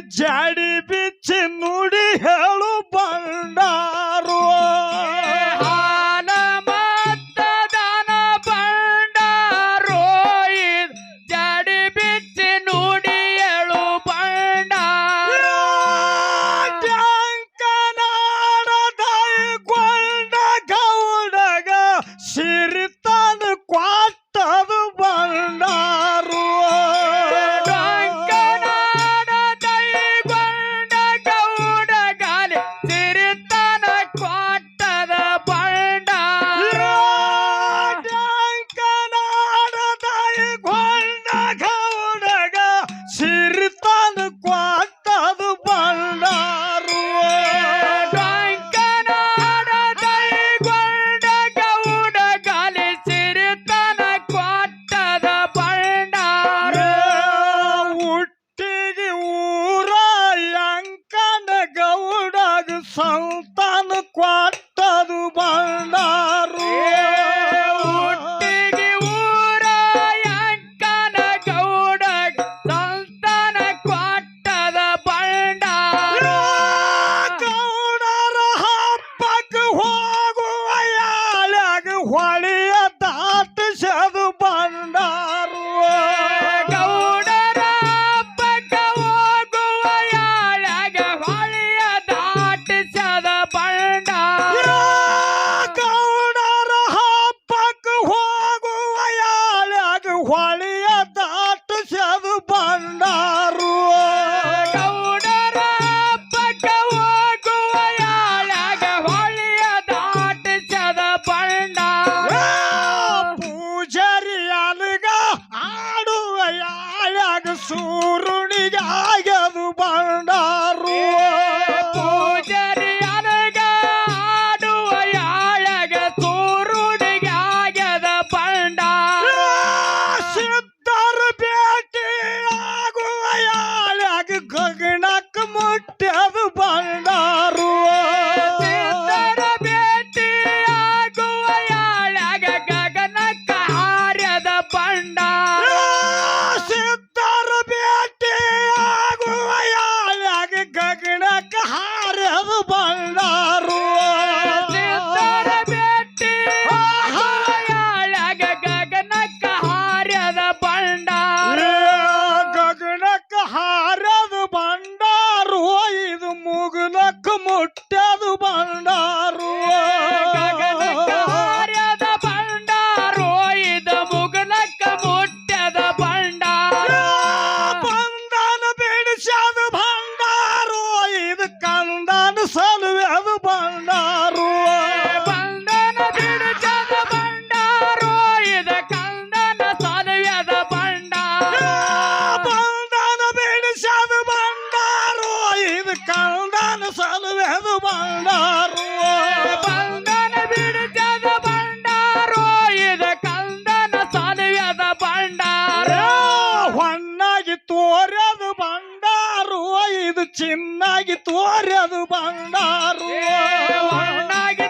ಜಾಡಿ salt ಕಂಡನ ಸಲುವೆದು ಬಂಡಾರು. ಬಂಡನ ಬಿಡಿಸದ ಬಂಡಾರು. ಇದ ಕಂದನ ಸಲುವೆದ ಬಂಡಾರ. ಹೊಣ್ಣಾಗಿ ತೋರ್ಯದು ಬಂಡಾರು. ಇದು ಚಿನ್ನಾಗಿ ತೋರ್ಯದು ಬಂಡಾರು. ಹೊಣ್ಣಾಗಿ